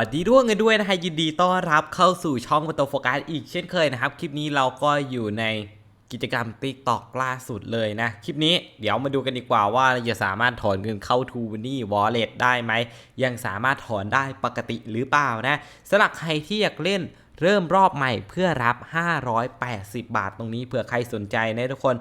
วัสดีด้วยกันด้วยนะฮะยินดีต้อนรับเข้าสู่ช่องมาโตโฟกัสอีกเช่นเคยนะครับ คลิปนี้เราก็อยู่ในกิจกรรม t ิ k t o k ล่าสุดเลยนะ คลิปนี้เดี๋ยวมาดูกันดีกว่าว่าจะสามารถถอนเงินเข้า t ูนี่ Wallet ได้ไหม ยังสามารถถอนได้ปกติหรือเปล่านะสำหรับใครที่อยากเล่นเริ่มรอบใหม่เพื่อรับ 580 บาทตรงนี้เผื่อใครสนใจนะทุกคน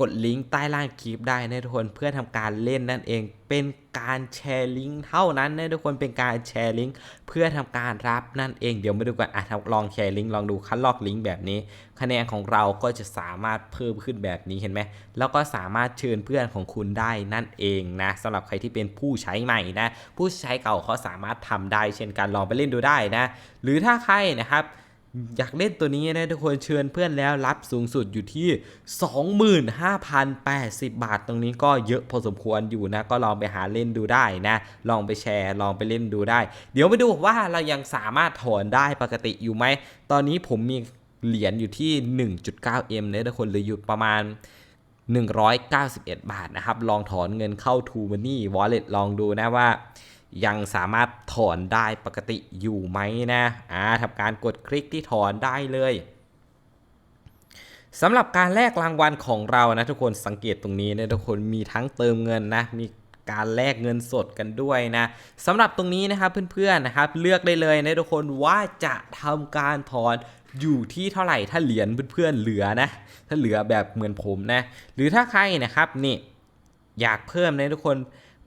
กดลิงก์ใต้ล่างคลิปได้นะทุกคนเพื่อทำการเล่นนั่นเอง เป็นการแชร์ลิงก์เท่านั้นนะทุกคนเป็นการแชร์ลิงก์เพื่อทำการรับนั่นเองเดี๋ยวมาดูกันอะลองแชร์ลิงก์ลองดูคัดลอกลิงก์แบบนี้ คะแนนของเราก็จะสามารถเพิ่มขึ้นแบบนี้เห็นไหมแล้วก็สามารถเชิญเพื่อนของคุณได้นั่นเองนะสำหรับใครที่เป็นผู้ใช้ใหม่นะผู้ใช้เก่าเขาสามารถทำได้ เช่นกันลองไปเล่นดูได้นะ หรือถ้าใครนะครับ อยากเล่นตัวนี้นะทุกคนเชิญเพื่อนแล้วรับสูงสุดอยู่ที่ 25,080 บาท ตรงนี้ก็เยอะพอสมควรอยู่นะ ก็ลองไปหาเล่นดูได้นะ ลองไปแชร์ลองไปเล่นดูได้ เดี๋ยวไปดูว่าเรายังสามารถถอนได้ปกติอยู่ไหม ตอนนี้ผมมีเหรียญอยู่ที่ 1.9M นะทุกคนหรือยู่ประมาณ 191 บาทนะครับ ลองถอนเงินเข้า t ู m o n e y Wallet ลองดูนะว่า ยังสามารถถอนได้ปกติอยู่ไหมนะอ่าทำการกดคลิกที่ถอนได้เลยสำหรับการแลกรางวัลของเรานะทุกคนสังเกตตรงนี้นะทุกคนมีทั้งเติมเงินนะมีการแลกเงินสดกันด้วยนะสำหรับตรงนี้นะครับเพื่อนๆนะครับเลือกได้เลยนะทุกคนว่าจะทำการถอนอยู่ที่เท่าไหร่ถ้าเหรียญเพื่อนๆเหลือนะถ้าเหลือแบบเหมือนผมนะหรือถ้าใครนะครับนี่อยากเพิ่มนะทุกคน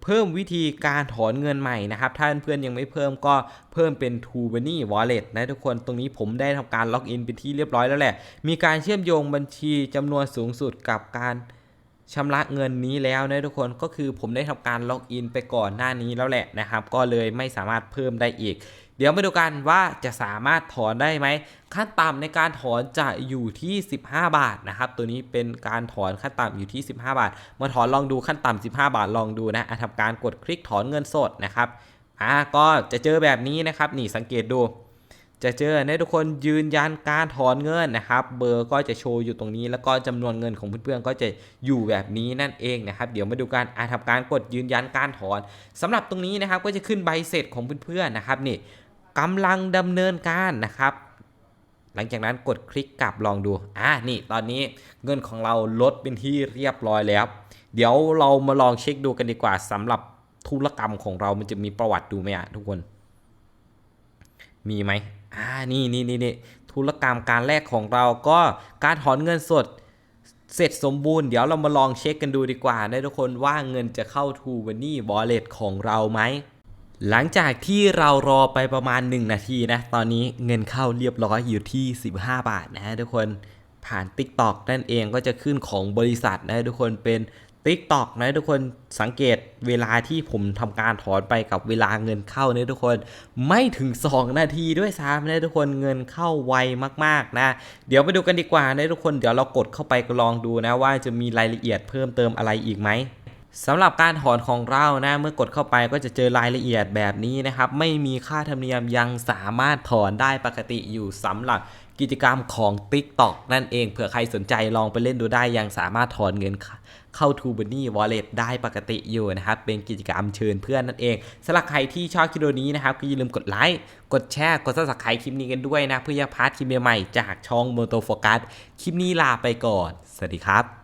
เพิ่มวิธีการถอนเงินใหม่นะครับ ถ้าเพื่อนยังไม่เพิ่มก็เพิ่มเป็น t o b u n y Wallet นะทุกคนตรงนี้ผมได้ทำการล็อกอินเป็นที่เรียบร้อยแล้วแหละ มีการเชื่อมโยงบัญชีจำนวนสูงสุดกับการชำระเงินนี้แล้วนะทุกคนก็คือผมได้ทำการล็อกอินไปก่อนหน้านี้แล้วแหละนะครับ ก็เลยไม่สามารถเพิ่มได้อีก เดี๋ยวมาดูกันว่าจะสามารถถอนได้ไหม ขั้นต่ำในการถอนจะอยู่ที่ 15 บาทนะครับ ตัวนี้เป็นการถอนขั้นต่ำอยู่ที่ 15 บาท มาถอนลองดูขั้นต่ำ15 บาทลองดูนะทำการกดคลิกถอนเงินสดนะครับอ่าก็จะเจอแบบนี้นะครับนี่สังเกตดูจะเจอในทุกคนยืนยันการถอนเงินนะครับ เบอร์ก็จะโชว์อยู่ตรงนี้ แล้วก็จำนวนเงินของเพื่อนๆก็จะอยู่แบบนี้นั่นเองนะครับ เดี๋ยวมาดูการอาทำการกดยืนยันการถอนสำหรับตรงนี้นะครับก็จะขึ้นใบเสร็จของเพื่อนๆนะครับนี่ กำลังดำเนินการนะครับ หลังจากนั้นกดคลิกกลับลองดู อ่านี่ตอนนี้เงินของเราลดเป็นที่เรียบร้อยแล้ว เดี๋ยวเรามาลองเช็คดูกันดีกว่าสำหรับธุรกรรมของเรามันจะมีประวัติดูไหมอะทุกคน มีไหมอ่านี่นี่นี่นี่ธุรกรรมการแลกของเราก็การถอนเงินสดเสร็จสมบูรณ์เดี๋ยวเรามาลองเช็คกันดูดีกว่านะทุกคนว่าเงินจะเข้า t ู b a n y Wallet ของเราไหม หลังจากที่เรารอไปประมาณ 1 นาทีนะ ตอนนี้เงินเข้าเรียบร้อยอยู่ที่ 15 บาทนะฮะทุกคนผ่าน TikTok นั่นเองก็จะขึ้นของบริษัทนะทุกคนเป็น TikTok นะทุกคนสังเกตเวลาที่ผมทำการถอนไปกับเวลาเงินเข้านะทุกคนไม่ถึง 2 นาทีด้วยซ้ำนะทุกคนเงินเข้าไวมากๆนะ เดี๋ยวไปดูกันดีกว่านะทุกคนเดี๋ยวเรากดเข้าไปลองดูนะว่าจะมีรายละเอียดเพิ่มเติมอะไรอีกไหม สำหรับการถอนของเรานะ เมื่อกดเข้าไปก็จะเจอรายละเอียดแบบนี้นะครับ ไม่มีค่าธรรมเนียมยังสามารถถอนได้ปกติอยู่สำหรับกิจกรรมของ TikTok นั่นเองเผื่อใครสนใจลองไปเล่นดูได้ยังสามารถถอนเงินเข้า t o b a n y Wallet ได้ปกติอยู่นะครับ เป็นกิจกรรมเชิญเพื่อนนั่นเองสำหรับใครที่ชอบคลิปนี้นะครับก็อย่าลืมกดไลค์กดแชร์กด subscribe คลิปนี้กันด้วยนะ เพื่อจะพลาดคลิปใหม่ๆจากช่อง Moto Focus คลิปนี้ลาไปก่อน สวัสดีครับ